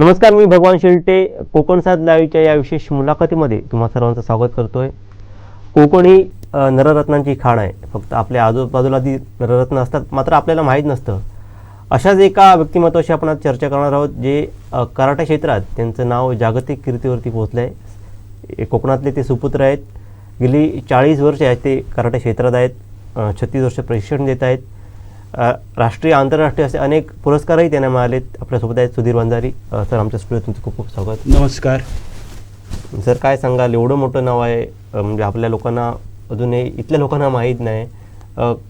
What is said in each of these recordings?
नमस्कार मी भगवान शिल्टे कोकण साथ लाईव्हच्या या विशेष मुलाखतीमध्ये तुम्हा सर्वांचं स्वागत करतोय. कोकण ही नररत्नांची खाण आहे. फक्त आपल्या आजूबाजूला ती नररत्न असतात मात्र आपल्याला माहीत नसतं. अशाच एका व्यक्तिमत्वाशी आपण आज चर्चा करणार आहोत जे कराटा कराटे क्षेत्रात त्यांचं नाव जागतिक कीर्तीवरती पोहोचलं आहे कोकणातले ते सुपुत्र आहेत. गेली चाळीस वर्ष आहेत ते कराटे क्षेत्रात आहेत. छत्तीस वर्ष प्रशिक्षण देत आहेत. राष्ट्रीय आंतरराष्ट्रीय असे अनेक पुरस्कारही त्यांना मिळालेत. आपल्यासोबत आहेत सुधीर वंजारी. सर आमच्या स्टुडिओत तुमचं खूप खूप स्वागत. नमस्कार. सर काय सांगाल? एवढं मोठं नाव आहे म्हणजे आपल्या लोकांना अजूनही इथल्या लोकांना माहीत नाही.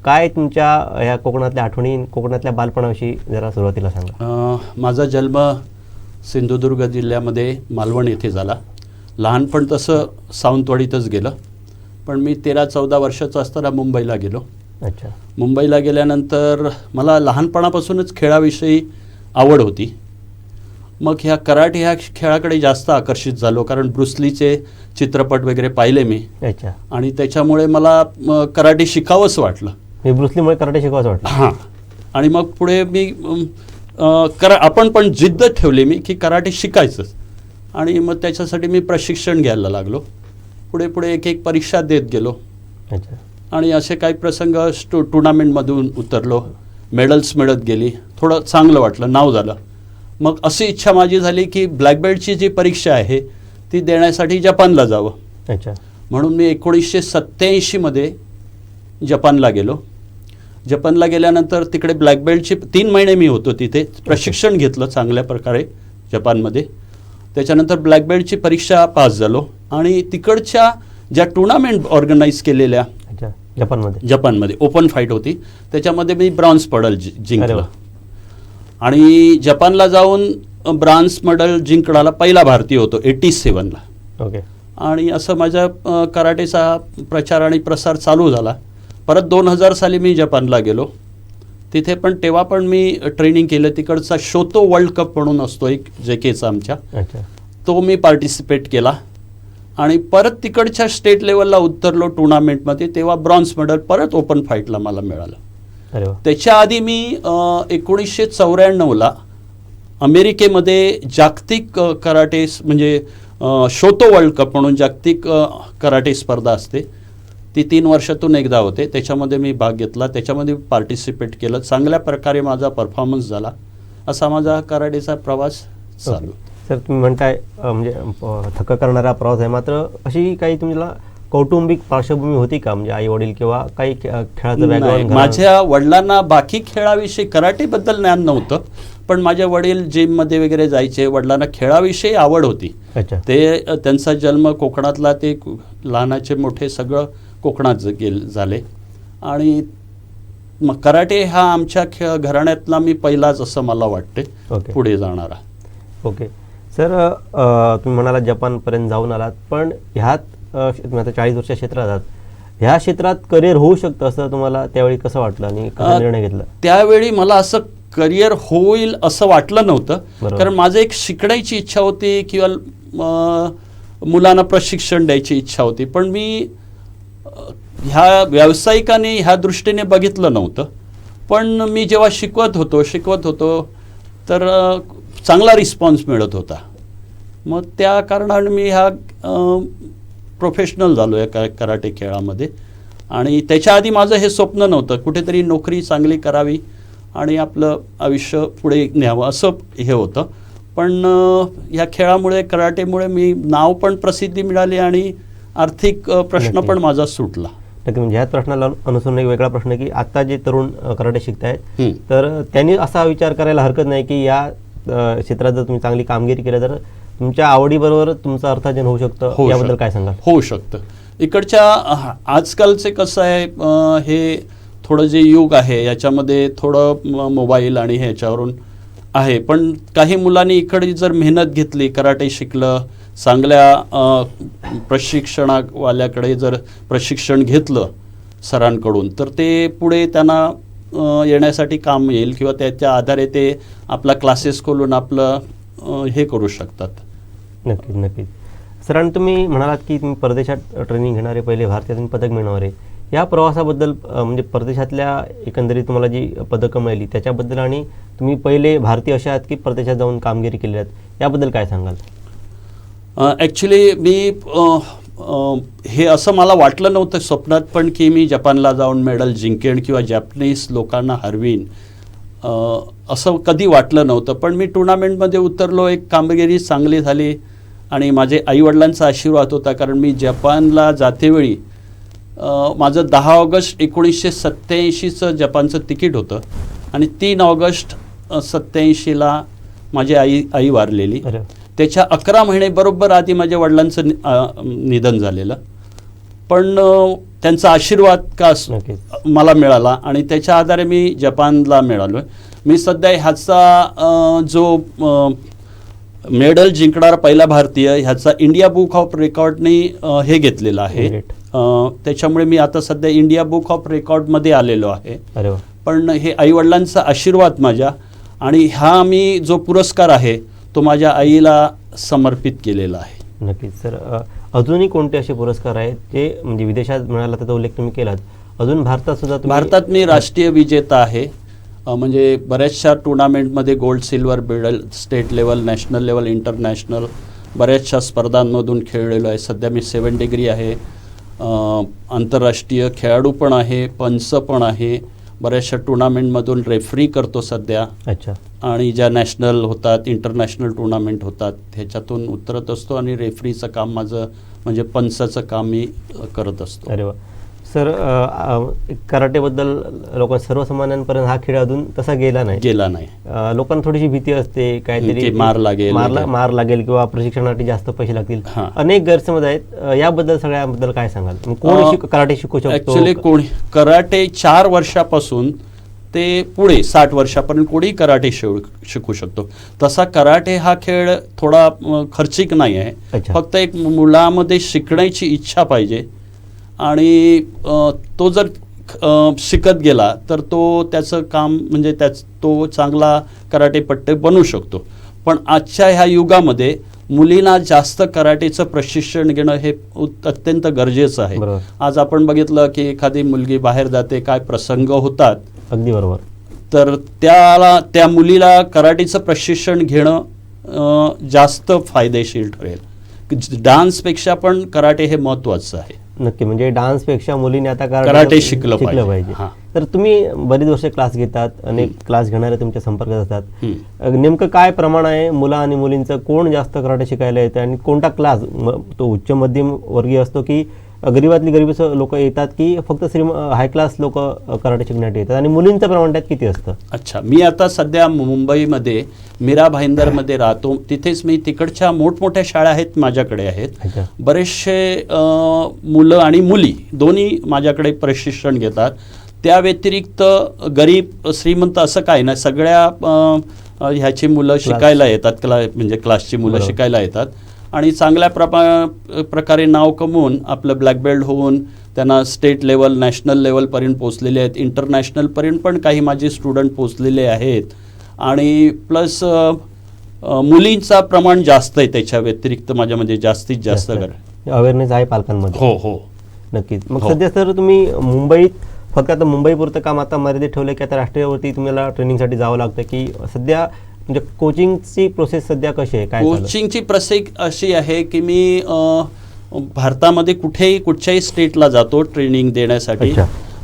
काय तुमच्या ह्या कोकणातल्या आठवणी कोकणातल्या बालपणाविषयी जरा सुरुवातीला सांगा. माझा जन्म सिंधुदुर्ग जिल्ह्यामध्ये मालवण येथे झाला. लहानपण तसं सावंतवाडीतच गेलं. पण मी तेरा चौदा वर्षाचा असताना मुंबईला गेलो. अच्छा. मुंबईला गेल्यानंतर मला लहानपणापासूनच खेळाविषयी आवड होती. मग ह्या कराटे ह्या खेळाकडे जास्त आकर्षित झालो कारण ब्रुसलीचे चित्रपट वगैरे पाहिले मी. अच्छा. आणि त्याच्यामुळे मला म, कराटे शिकावंसं वाटलं. मी ब्रुसलीमुळे कराटे शिकवायचं वाटलं. हां. आणि मग पुढे मी अम, अ, करा आपण पण जिद्द ठेवली मी की कराटे शिकायचंच. आणि मग त्याच्यासाठी मी प्रशिक्षण घ्यायला लागलो. पुढे पुढे एक एक परीक्षा देत गेलो. अच्छा. आणि असे काही प्रसंग स्टू टुर्नामेंटमधून उतरलो. मेडल्स मिळत गेली. थोडं चांगलं वाटलं नाव झालं. मग अशी इच्छा माझी झाली की ब्लॅक बेल्टची जी परीक्षा आहे ती देण्यासाठी जपानला जावं. अच्छा. म्हणून मी एकोणीसशे सत्त्याऐंशीमध्ये जपानला गेलो. जपानला गेल्यानंतर तिकडे ब्लॅक बेल्टची तीन महिने मी होतो तिथे. प्रशिक्षण घेतलं चांगल्या प्रकारे जपानमध्ये. त्याच्यानंतर ब्लॅक बेल्टची परीक्षा पास झालो. आणि तिकडच्या ज्या टुर्नामेंट ऑर्गनाईज केलेल्या जपानमध्ये. जपानमध्ये. ओपन फाईट होती. त्याच्यामध्ये मी ब्रॉन्झ पडल जि- जिंकलं. आणि जपानला जाऊन ब्रॉन्झ मेडल जिंकणारा पहिला भारतीय होतो एटी सेवनला ओके. आणि असं माझ्या कराटेचा प्रचार आणि प्रसार चालू झाला. परत दोन हजार साली मी जपानला गेलो. तिथे पण तेव्हा पण मी ट्रेनिंग केलं. तिकडचा शोतो वर्ल्ड कप म्हणून असतो एक जे केचा आमच्या. तो मी पार्टिसिपेट केला. आणि परत तिकडच्या स्टेट लेवलला उतरलो टुर्नामेंटमध्ये तेव्हा ब्रॉन्झ मेडल परत ओपन फाईटला मला मिळालं. त्याच्या आधी मी एकोणीसशे चौऱ्याण्णवला अमेरिकेमध्ये जागतिक कराटे म्हणजे शोतो वर्ल्ड कप म्हणून जागतिक कराटे स्पर्धा असते. ती तीन वर्षातून एकदा होते. त्याच्यामध्ये मी भाग घेतला. त्याच्यामध्ये पार्टिसिपेट केलं. चांगल्या प्रकारे माझा परफॉर्मन्स झाला. असा माझा कराटेचा प्रवास चालू सर तुम्ही म्हणताय म्हणजे थक्क करणारा प्रवास आहे. मात्र अशी काही तुम्हाला कौटुंबिक पार्श्वभूमी होती का? म्हणजे आई वडील किंवा काही खेळाचं बॅकग्राऊंड माझ्या वडिलांना बाकी खेळाविषयी कराटेबद्दल ज्ञान नव्हतं पण माझे वडील जिममध्ये वगैरे जायचे. वडिलांना खेळाविषयी आवड होती. ते त्यांचा जन्म कोकणातला ते लहानाचे मोठे सगळं कोकणात गेल झाले. आणि मग कराटे हा आमच्या खेळ घराण्यातला मी पहिलाच असं मला वाटते. पुढे जाणारा. ओके. सर तुम्ही म्हणाला जपानपर्यंत जाऊन आलात पण ह्यात तुम्ही आता चाळीस वर्ष क्षेत्रात आहात. ह्या क्षेत्रात करिअर होऊ शकतं असं तुम्हाला त्यावेळी कसं वाटलं आणि निर्णय घेतला? त्यावेळी मला असं करिअर होईल असं वाटलं नव्हतं. कारण माझं एक शिकण्याची इच्छा होती किंवा मुलांना प्रशिक्षण द्यायची इच्छा होती. पण मी ह्या व्यावसायिकाने ह्या दृष्टीने बघितलं नव्हतं. पण मी जेव्हा शिकवत होतो शिकवत होतो तर चांगला रिस्पॉन्स मिळत होता. मग त्या कारणाने मी ह्या प्रोफेशनल झालो या का कराटे खेळामध्ये. आणि त्याच्या आधी माझं हे स्वप्न नव्हतं. कुठेतरी नोकरी चांगली करावी आणि आपलं आयुष्य पुढे न्यावं असं हे होतं. पण ह्या खेळामुळे कराटेमुळे मी नाव पण प्रसिद्धी मिळाली आणि आर्थिक प्रश्न. पण माझा सुटला. नक्की म्हणजे ह्याच प्रश्नाला अनुसरून एक वेगळा प्रश्न की आता जे तरुण कराटे शिकतायत हं. तर त्यांनी असा विचार करायला हरकत नाही की या क्षेत्रात जर तुम्ही चांगली कामगिरी केली तर तुमच्या आवडीबरोबर तुमचं अर्थार्जन होऊ शकतं. याबद्दल. काय सांगाल? होऊ शकतं. इकडच्या आजकालचे कसं आहे हे थोडं जे युग आहे याच्यामध्ये थोडं मोबाईल आणि ह्याच्यावरून आहे. पण काही मुलांनी इकडे जर मेहनत घेतली कराटे शिकलं चांगल्या प्रशिक्षणावाल्याकडे जर प्रशिक्षण घेतलं सरांकडून तर ते पुढे त्यांना येण्यासाठी काम येईल किंवा त्याच्या आधारे ते आपला क्लासेस खोलून आपलं हे करू शकतात. नक्कीच नक्कीच. सर आणि तुम्ही म्हणालात की तुम्ही परदेशात ट्रेनिंग घेणारे पहिले भारतीयातून पदक मिळवणारे. या प्रवासाबद्दल म्हणजे परदेशातल्या एकंदरीत तुम्हाला जी पदकं मिळाली त्याच्याबद्दल आणि तुम्ही पहिले भारतीय असे आहात की परदेशात जाऊन कामगिरी केली आहेत याबद्दल काय सांगाल? ॲक्च्युली मी हे असं मला वाटलं नव्हतं स्वप्नात पण की मी जपानला जाऊन मेडल जिंकेन किंवा जॅपनीज लोकांना हरवीन. असं कधी वाटलं नव्हतं. पण मी टुर्नामेंटमध्ये उतरलो एक कामगिरी चांगली झाली आणि माझे आईवडिलांचा आशीर्वाद होता कारण मी जपानला जातेवेळी माझं दहा ऑगस्ट एकोणीसशे सत्त्याऐंशीचं जपानचं तिकीट होतं आणि तीन ऑगस्ट सत्त्याऐंशीला माझी आई आई वारलेली. अरे. त्याच्या अकरा महिने बरोबर आधी माझ्या वडिलांचं निधन झालेलं. पण त्यांचा आशीर्वाद का अस-. मला मिळाला आणि त्याच्या आधारे मी जपानला मिळालो मी सध्या ह्याचा जो मेडल जिंकणारा पहिला भारतीय ह्याचा इंडिया बुक ऑफ रेकॉर्डने हे घेतलेलं आहे. त्याच्यामुळे मी आता सध्या इंडिया बुक ऑफ रेकॉर्डमध्ये आलेलो आहे. पण हे आईवडिलांचा आशीर्वाद माझ्या आणि हा मी जो पुरस्कार आहे तो माझ्या आईला समर्पित केलेला आहे. नक्कीच. सर अजूनही कोणते असे पुरस्कार आहेत जे म्हणजे विदेशात मिळाला त्याचा उल्लेख तुम्ही केलात. अजून भारतात सुद्धा भारतात मी राष्ट्रीय विजेता आहे. म्हणजे बऱ्याचशा टुर्नामेंटमध्ये gold silver medal state level national level international बऱ्याचशा स्पर्धांमधून खेळलेलो आहे. सध्या मी सेवन डिग्री आहे. आंतरराष्ट्रीय खेळाडू पण आहे पंच पण आहे. बऱ्याचशा टुर्नामेंटमधून रेफरी करतो सध्या. अच्छा. आणि ज्या नॅशनल होतात इंटरनॅशनल टुर्नामेंट होतात ह्याच्यातून उतरत असतो आणि रेफरीचं काम माझं म्हणजे पंचाचं काम मी करत असतो. अरे वा. सर कराटेबद्दल लोक सर्वसामान्यांपर्यंत हा खेळ अजून तसा गेला नाही. गेला नाही. लोकांना थोडीशी भीती असते काहीतरी मार लागेल. मार ला- वगैरे. मार लागेल किंवा प्रशिक्षणासाठी जास्त पैसे लागतील. अनेक गैरसमज आहेत. याबद्दल सगळ्याबद्दल काय सांगाल? कोण कराटे शिकू शकतो? कोणी कराटे चार वर्षापासून ते पुढे साठ वर्षापर्यंत कोणी कराटे शिव शिकू शकतो. तसा कराटे हा खेळ थोडा खर्चिक नाही आहे. फक्त एक मुलामध्ये शिकण्याची इच्छा पाहिजे. आणि तो जर शिकत गेला तर तो त्याचं काम म्हणजे त्याच तो चांगला कराटेपट्टे बनू शकतो. पण आजच्या ह्या युगामध्ये मुलींना जास्त कराटेचं प्रशिक्षण घेणं हे अत्यंत गरजेचं आहे. आज आपण बघितलं की एखादी मुलगी बाहेर जाते काय प्रसंग होतात. अगदी बरोबर. तर त्याला त्या मुलीला कराटेचं प्रशिक्षण घेणं जास्त फायदेशीर ठरेल. डान्सपेक्षा पण कराटे हे महत्त्वाचं आहे. नक्की. म्हणजे डान्सपेक्षा मुलीने आता कराटे शिकलं पाहिजे. पाहिजे. हां. तर तुम्ही बरीच वर्ष क्लास घेतात अनेक क्लास घेणारे तुमच्या संपर्कात असतात. नेमकं काय प्रमाण आहे मुलं आणि मुलींचं? कोण जास्त कराटे शिकायला येतं? आणि कोणता क्लास? तो उच्च मध्यम वर्गीय असतो की गरीबातली गरीब लोक येतात की फक्त श्रीम हाय क्लास लोक कराटे शिकण्यासाठी येतात. आणि मुलींचं प्रमाण त्यात किती असतं? अच्छा मी आता सध्या मुंबईमध्ये मीरा भाईंदरमध्ये राहतो. तिथेच मी तिकडच्या मोठमोठ्या शाळा आहेत माझ्याकडे आहेत. बरेचसे मुलं आणि मुली दोन्ही माझ्याकडे प्रशिक्षण घेतात. त्या व्यतिरिक्त गरीब श्रीमंत असं काय नाही. सगळ्या ह्याची मुलं शिकायला येतात क्ला म्हणजे क्लासची मुलं. शिकायला येतात. आणि चांगल्या प्रमा प्रकारे नाव कमवून आपलं ब्लॅक बेल्ट होऊन त्यांना स्टेट लेवल नॅशनल लेवलपर्यंत पोचलेले आहेत. इंटरनॅशनलपर्यंत पण काही माझे स्टुडंट पोचलेले आहेत. आणि प्लस मुलींचा प्रमाण जास्त आहे त्याच्या व्यतिरिक्त माझ्यामध्ये जास्तीत जास्त कर. अवेअरनेस आहे पालकांमध्ये. हो हो. नक्कीच. मग हो. सध्या सर तुम्ही मुंबईत फक्त आता मुंबईपुरतं काम आता मर्यादित ठेवलं की आता राष्ट्रीयवरती तुम्हाला ट्रेनिंगसाठी जावं लागतं की सध्या म्हणजे कोचिंगची प्रोसेस सध्या कशी आहे काय? कोचिंगची प्रसेक अशी आहे की मी भारतामध्ये कुठेही कुठच्याही स्टेटला जातो ट्रेनिंग देण्यासाठी.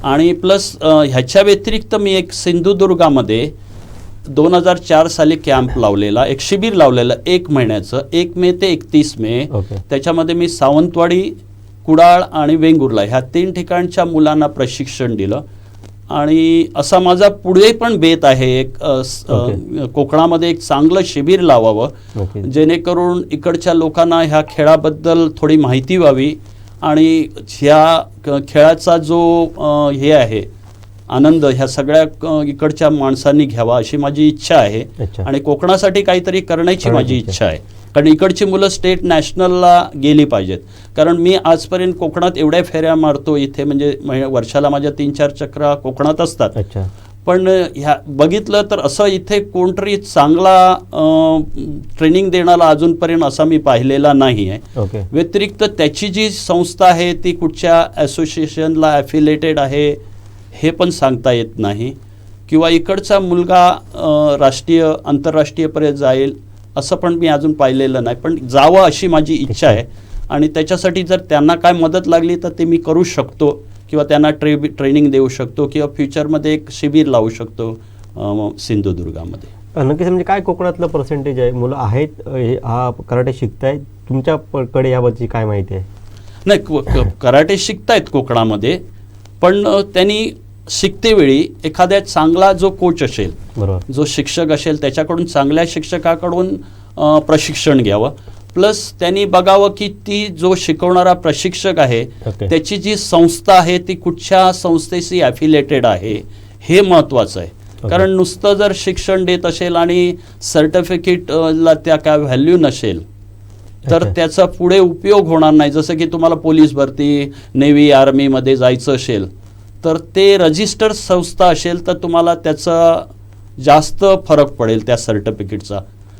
आणि प्लस ह्याच्या व्यतिरिक्त मी एक सिंधुदुर्गामध्ये दोन हजार चार साली कॅम्प लावलेला एक शिबिर लावलेलं एक महिन्याचं एक मे ते एकतीस मे ओके. त्याच्यामध्ये मी सावंतवाडी कुडाळ आणि वेंगुर्ला ह्या तीन ठिकाणच्या मुलांना प्रशिक्षण दिलं आणि असा माझा पुढे पण बेत आहे एक. कोकणामध्ये एक चांगलं शिबिर लावावं. जेणेकरून इकडच्या लोकांना ह्या खेळाबद्दल थोडी माहिती व्हावी आणि ह्या खेळाचा जो हे आहे आनंद ह्या सगळ्या इकडच्या माणसांनी घ्यावा अशी माझी इच्छा आहे. आणि कोकणासाठी काहीतरी करण्याची माझी. इच्छा आहे कारण इकडची मुलं स्टेट नॅशनलला गेली पाहिजेत. कारण मी आजपर्यंत कोकणात एवढ्या फेऱ्या मारतो इथे म्हणजे वर्षाला माझ्या तीन चार चक्रा कोकणात असतात. पण ह्या बघितलं तर असं इथे कोणतरी चांगला ट्रेनिंग देणारा अजूनपर्यंत असा मी पाहिलेला नाही आहे ओके. व्यतिरिक्त त्याची जी संस्था आहे ती कुठच्या असोसिएशनला ॲफिलेटेड आहे हे पण सांगता येत नाही. किंवा इकडचा मुलगा राष्ट्रीय आंतरराष्ट्रीयपर्यंत जाईल असं पण मी अजून पाहिलेलं नाही. पण जावं अशी माझी इच्छा आहे. आणि त्याच्यासाठी जर त्यांना काय मदत लागली तर ते मी करू शकतो किंवा त्यांना ट्रे ट्रेनिंग देऊ शकतो किंवा फ्युचरमध्ये एक शिबिर लावू शकतो सिंधुदुर्गामध्ये. नक्कीच म्हणजे काय कोकणातलं पर्सेंटेज आहे? मुलं आहेत हे- हा कराटे शिकतायत. तुमच्या प- कडे याबद्दलची काय माहिती आहे? नाही कराटे शिकतायत कोकणामध्ये. पण त्यांनी शिकतेवेळी एखाद्या चांगला जो कोच असेल बरोबर जो शिक्षक असेल त्याच्याकडून चांगल्या शिक्षकाकडून प्रशिक्षण घ्यावं प्लस त्यांनी बघावं की ती जो शिकवणारा प्रशिक्षक आहे ओके. त्याची जी संस्था आहे ती कुठच्या संस्थेशी ॲफिलेटेड आहे हे महत्त्वाचं आहे ओके. कारण नुसतं जर शिक्षण देत असेल आणि सर्टिफिकेटला त्या काय व्हॅल्यू नसेल तर. त्याचा पुढे उपयोग होणार नाही जसं की तुम्हाला पोलीस भरती नेव्ही आर्मीमध्ये जायचं असेल तर ते रजिस्टर संस्था असेल तर तुम्हाला त्याचा जास्त फरक पडेल त्या सर्टिफिकेटचा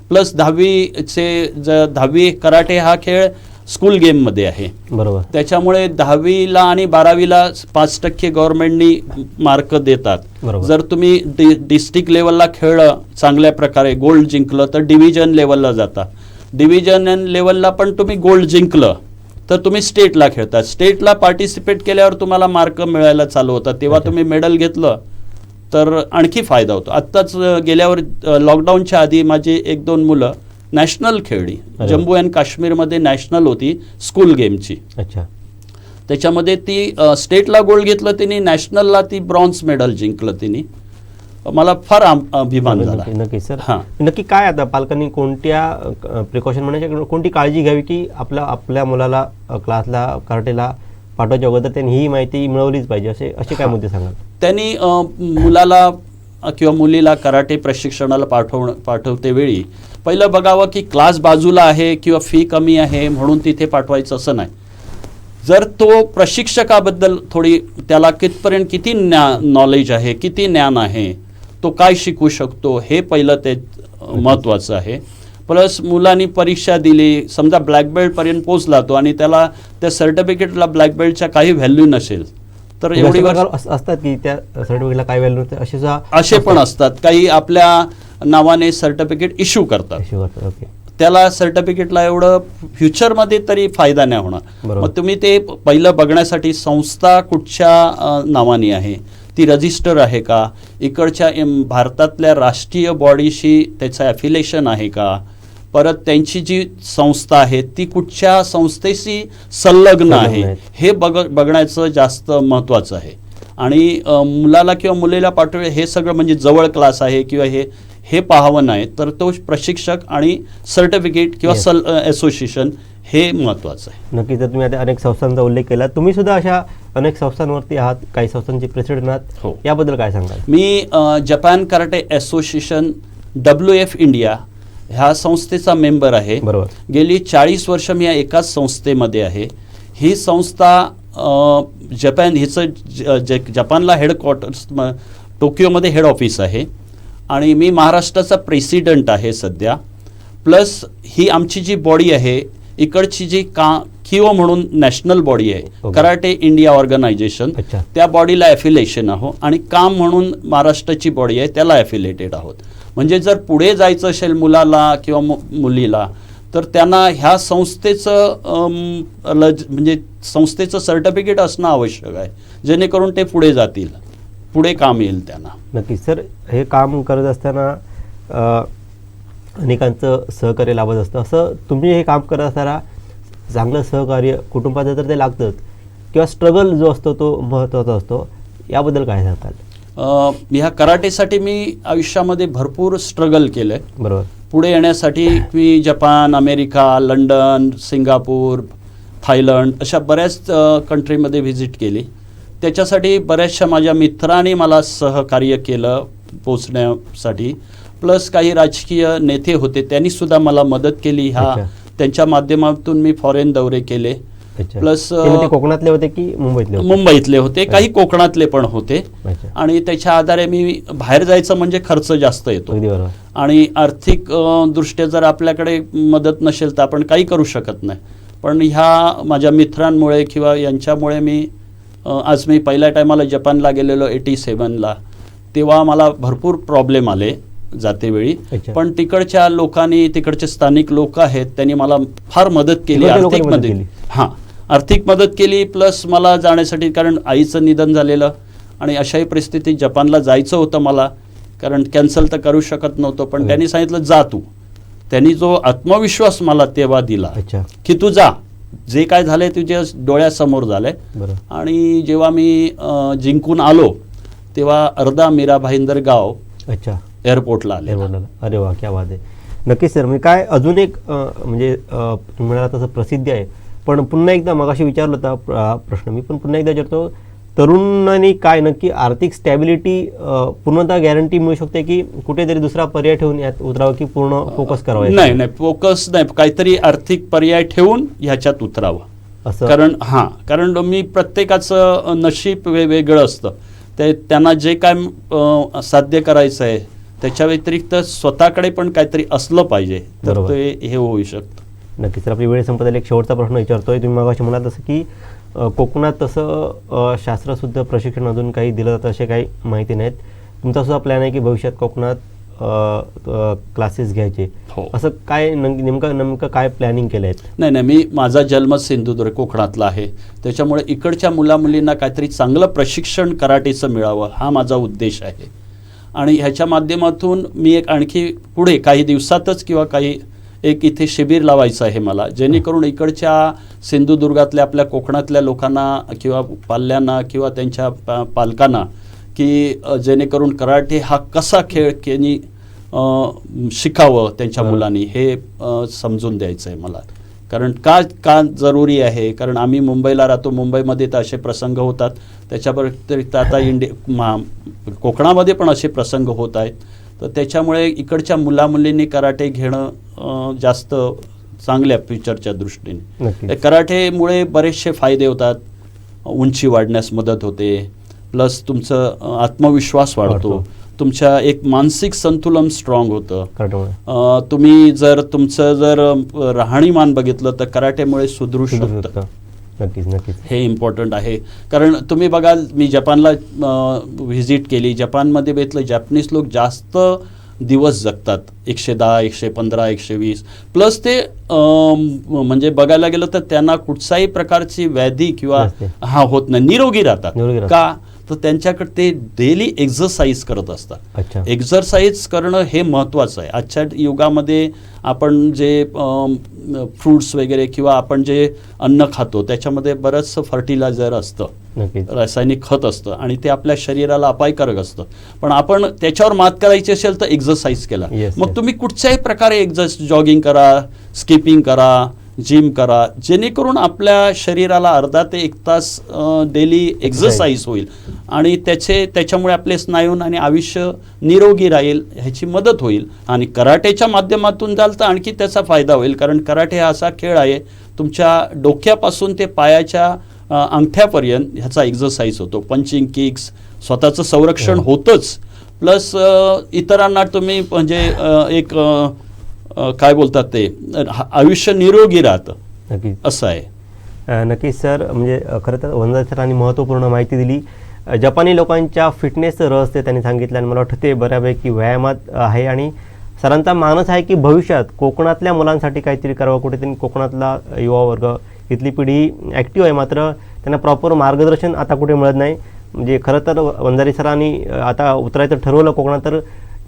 प्लस दहावीचे ज दहावी कराटे हा खेळ स्कूल गेममध्ये आहे. बरोबर. त्याच्यामुळे दहावीला आणि बारावीला पाच टक्के गव्हर्नमेंटनी मार्क देतात. बरोबर. जर तुम्ही डि डिस्ट्रिक्ट लेवलला खेळलं चांगल्या प्रकारे गोल्ड जिंकलं तर डिव्हिजन लेवलला जाता. डिव्हिजन लेवलला पण तुम्ही गोल्ड जिंकलं. तर तुम्ही स्टेटला खेळता. स्टेटला पार्टिसिपेट केल्यावर तुम्हाला मार्क मिळायला चालू होतात. तेव्हा. तुम्ही मेडल घेतलं तर आणखी फायदा होतो. आत्ताच गेल्यावर लॉकडाऊनच्या आधी माझी एक दोन मुलं नॅशनल खेळली. जम्मू अँड काश्मीरमध्ये नॅशनल होती स्कूल गेमची अच्छा. त्याच्यामध्ये ती स्टेटला गोल्ड घेतलं तिने नॅशनलला ती ब्रॉन्झ मेडल जिंकलं तिने. मला फार अभिमान झाला. नक्की सर हां. नक्की काय आता पालकांनी कोणत्या प्रिकॉशन म्हणजे कोणती काळजी घ्यावी की आपल्या आपल्या मुलाला क्लासला कराटेला पाठवायच्या अगोदर त्यांनी ही माहिती मिळवलीच पाहिजे असे असे काय मुद्दे सांगाल? त्यांनी मुलाला किंवा मुलीला कराटे प्रशिक्षणाला पाठवण पाठवते वेळी पहिलं बघावं की क्लास बाजूला आहे किंवा फी कमी आहे म्हणून तिथे पाठवायचं असं नाही. जर तो प्रशिक्षकाबद्दल थोडी त्याला कितपर्यंत किती ज्ञा नॉलेज आहे किती ज्ञान आहे तो काय शिकू शकतो हे पहिलं ते महत्त्वाचं आहे. प्लस मुलांनी परीक्षा दिली समजा ब्लॅक बेल्टपर्यंत पोचला तो आणि त्याला त्या सर्टिफिकेटला ब्लॅक बेल्टच्या काही व्हॅल्यू नसेल. तर असे एवढी असतात की त्या सर्टिफिकेटला काय व्हॅल्यू असे असे पण असतात. काही आपल्या नावाने सर्टिफिकेट इश्यू करतात. इश्यू करतात ओके त्याला सर्टिफिकेटला एवढं फ्युचरमध्ये तरी फायदा नाही होणार. मग तुम्ही ते पहिलं बघण्यासाठी संस्था कुठच्या नावाने आहे? ती रजिस्टर आहे का? इकडच्या एम- भारतातल्या राष्ट्रीय बॉडीशी त्याचं ॲफिलेशन आहे का? परत त्यांची जी संस्था आहे ती कुठच्या संस्थेशी संलग्न आहे. हे बघ बघण्याचं जास्त महत्त्वाचं आहे. आणि मुलाला किंवा मुलीला पाठवले हे सगळं म्हणजे जवळ क्लास आहे किंवा हे हे पाहावं नाही तर तो प्रशिक्षक आणि सर्टिफिकेट किंवा. सल असोसिएशन हे महत्त्वाचं आहे. नक्कीच तुम्ही आता अनेक संस्थांचा उल्लेख केला. तुम्ही सुद्धा अशा अनेक संस्थांवरती आहात काही संस्थांचे प्रेसिडेंट आहात. हो. याबद्दल काय सांगाल? मी Japan karate association W F India ह्या संस्थेचा मेंबर आहे. बरोबर. गेली चाळीस वर्ष मी या एकाच संस्थेमध्ये आहे. ही संस्था जपान हिचं ज- जपानला हेडक्वार्टर्स म- टोकियोमध्ये हेड ऑफिस आहे. आणि मी महाराष्ट्राचा प्रेसिडेंट आहे सध्या. प्लस ही आमची जी बॉडी आहे इकडची जी का किओ म्हणून नॅशनल बॉडी आहे. Karate India organisation. त्या बॉडीला ॲफिलेशन आहो आणि काम म्हणून महाराष्ट्राची बॉडी आहे त्याला ॲफिलेटेड आहोत. म्हणजे जर पुढे जायचं असेल मुलाला किंवा मुलीला तर त्यांना ह्या संस्थेचं लज म्हणजे संस्थेचं सर्टिफिकेट असणं आवश्यक आहे. जेणेकरून ते पुढे जातील. पुढे काम येईल त्यांना. नक्कीच. सर हे काम करत असताना अनेकांचं सहकार्य लाभत असतं. असं तुम्ही हे काम करत असताना चांगलं सहकार्य कुटुंबाचं तर ते लागतंच. किंवा स्ट्रगल जो असतो तो महत्त्वाचा असतो. याबद्दल काय सांगाल ह्या कराटेसाठी मी आयुष्यामध्ये भरपूर स्ट्रगल केलं आहे बरोबर. पुढे येण्यासाठी मी Japan America London Singapore Thailand अशा बऱ्याच कंट्रीमध्ये व्हिजिट केली. त्याच्यासाठी बऱ्याचशा माझ्या मित्रांनी मला सहकार्य केलं पोचण्यासाठी. प्लस काही राजकीय नेते होते त्यांनीसुद्धा मला मदत केली ह्या. त्यांच्या माध्यमातून मी फॉरेन दौरे केले. ते म्हणजे कोकणातले होते की मुंबईतले होते? मुंबईतले होते. काही कोकणातले पण होते. आणि त्याच्या आधारे मी बाहेर जायचं म्हणजे खर्च जास्त येतो. आणि आर्थिक दृष्ट्या जर आपल्याकडे मदत नसेल तर आपण काही करू शकत नाही. पण ह्या माझ्या मित्रांमुळे किंवा यांच्यामुळे मी आज मी पहिल्या टायमाला जपानला गेलेलो एटी सेवनला. तेव्हा मला भरपूर प्रॉब्लेम आले. जातेवेळी. पण तिकडच्या लोकांनी तिकडचे स्थानिक लोक आहेत त्यांनी मला फार मदत केली आर्थिक मदत? हां. आर्थिक मदत केली प्लस मला जाण्यासाठी कारण आईचं निधन झालेलं आणि अशाही परिस्थितीत जपानला जायचं होतं मला कारण कॅन्सल तर करू शकत नव्हतो पण हं. त्यांनी सांगितलं जा तू. त्यांनी जो आत्मविश्वास मला तेव्हा दिला की तू जा. जे काय झालंय तुझ्या डोळ्यासमोर झालंय. आणि जेव्हा मी जिंकून आलो तेव्हा अर्धा मीरा भाईंदर गाव अच्छा. एअरपोर्टला आले एअरपोर्टला अरे वा क्या बात आहे. नक्कीच सर म्हणजे काय अजून एक म्हणजे तुम्ही म्हणाला तसं प्रसिद्धी आहे. पण पुन्हा एकदा मगाशी विचारलं होता प्र- हा प्रश्न मी पण पुन्हा एकदा विचारतो तरुणांनी काय नक्की आर्थिक स्टॅबिलिटी पूर्णतः गॅरंटी मिळू शकते की कुठेतरी दुसरा पर्याय ठेवून यात उतरावं की पूर्ण फोकस करावा नाही नाही फोकस नाही. काहीतरी आर्थिक पर्याय ठेवून ह्याच्यात उतरावं. असं? कारण हां कारण मी प्रत्येकाचं नशीब वेगवेगळं असतं. ते त्यांना जे काय साध्य करायचं आहे त्याच्या व्यतिरिक्त स्वतःकडे पण काहीतरी असलं पाहिजे तर. ते हे होऊ शकतं. नक्कीच तर आपली वेळ संपत एक शेवटचा प्रश्न विचारतोय. तुम्ही मगाशी म्हणाल तसं की कोकणात तसं अ, शास्त्रशुद्ध प्रशिक्षण अजून काही दिलं जातं असे काही माहिती नाहीत. तुमचा सुद्धा प्लॅन आहे की भविष्यात कोकणात क्लासेस घ्यायचे. हो. असं काय नम- नेमकं नेमकं काय प्लॅनिंग केलं आहे? नाही नाही मी माझा जन्म सिंधुदुर्ग कोकणातला आहे. त्याच्यामुळे इकडच्या मुलामुलींना काहीतरी चांगलं प्रशिक्षण कराटेचं मिळावं हा माझा उद्देश आहे. आणि ह्याच्या माध्यमातून मी एक आणखी पुढे काही दिवसातच किंवा काही एक इथे शिबिर लावायचं आहे मला जेणेकरून इकडच्या सिंधुदुर्गातल्या आपल्या कोकणातल्या लोकांना किंवा पाल्यांना किंवा त्यांच्या पा- पालकांना की जेणेकरून कराटे हा कसा खेळ त्यांनी अ, शिकावं त्यांच्या. मुलांनी हे समजून द्यायचं आहे मला कारण का का जरुरी आहे? कारण आम्ही मुंबईला राहतो मुंबईमध्ये तर असे प्रसंग होतात. त्याच्या व्यतिरिक्त आता इंडि मा कोकणामध्ये पण असे प्रसंग होत आहेत. तर त्याच्यामुळे इकडच्या मुलामुलींनी कराटे घेणं जास्त चांगल्या फ्युचरच्या दृष्टीने. कराटेमुळे बरेचसे फायदे होतात. उंची वाढण्यास मदत होते. प्लस तुमचं आत्मविश्वास वाढतो. तुमच्या एक मानसिक संतुलन स्ट्रॉंग होतं. तुम्ही जर तुमचं जर राहणीमान बघितलं तर कराटेमुळे शकतं. शकतं. नक्कीच नक्कीच. हे इम्पॉर्टंट आहे. कारण तुम्ही बघाल मी जपानला व्हिजिट केली. जपानमध्ये बघितलं जॅपनीज लोक जास्त दिवस जगतात. एकशे दहा एकशे पंधरा एकशे वीस. प्लस ते म्हणजे बघायला गेलं तर त्यांना कुठच्याही प्रकारची व्याधी किंवा. हा होत नाही. निरोगी राहतात. का? तर त्यांच्याकडे ते डेली एक्झरसाईज करत असतात. एक्झरसाईज करणं हे महत्त्वाचं आहे. आजच्या युगामध्ये आपण जे फ्रूट्स वगैरे किंवा आपण जे अन्न खातो त्याच्यामध्ये बरंचसं फर्टिलायझर असतं. रासायनिक खत असतं आणि ते आपल्या शरीराला अपायकारक असतं. पण आपण त्याच्यावर मात करायची असेल तर एक्झरसाईज केला. Yes, मग yes. तुम्ही कुठच्याही प्रकारे एक्झर जॉगिंग करा स्किपिंग करा जिम करा जेणेकरून आपल्या शरीराला अर्धा ते एक तास डेली एक्झरसाईज होईल. आणि त्याचे त्याच्यामुळे आपले स्नायून आणि आयुष्य निरोगी राहील ह्याची मदत होईल. आणि कराटेच्या माध्यमातून जाल तर आणखी त्याचा फायदा होईल कारण कराटे हा असा खेळ आहे तुमच्या डोक्यापासून ते पायाच्या अंगठ्यापर्यंत ह्याचा एक्झरसाईज होतो. पंचिंग किक्स स्वतःचं संरक्षण हो. होतंच. प्लस इतरांना तुम्ही म्हणजे एक काय बोलतात ते? आयुष्य निरोगी राहतं. असं आहे. नक्कीच सर. म्हणजे खरं तर वंदना सरांनी महत्त्वपूर्ण माहिती दिली. जपानी लोकांच्या फिटनेसचं रहस्य त्यांनी सांगितलं आणि मला वाटतं ते बऱ्यापैकी व्यायामात आहे आणि सरांचा मानस आहे की भविष्यात कोकणातल्या मुलांसाठी काहीतरी करावं. कुठेतरी कोकणातला युवा वर्ग इथली पिढी ॲक्टिव्ह आहे. मात्र त्यांना प्रॉपर मार्गदर्शन आता कुठे मिळत नाही. म्हणजे खरं तर वंजारी सरांनी आता उतरायचं ठरवलं कोकणात तर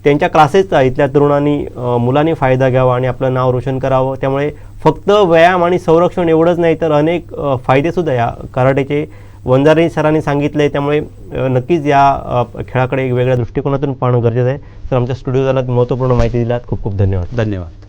त्यांच्या क्लासेसचा इथल्या तरुणांनी मुलांनी फायदा घ्यावा आणि आपलं नाव रोशन करावं. त्यामुळे फक्त व्यायाम आणि संरक्षण एवढंच नाही तर अनेक फायदेसुद्धा या कराटेचे वंजारी सरांनी सांगितलं. आहे त्यामुळे नक्कीच या खेळाकडे एक वेगळ्या दृष्टिकोनातून पाहणं गरजेचं आहे. तर आमच्या स्टुडिओला महत्त्वपूर्ण माहिती दिलात. खूप खूप धन्यवाद. धन्यवाद.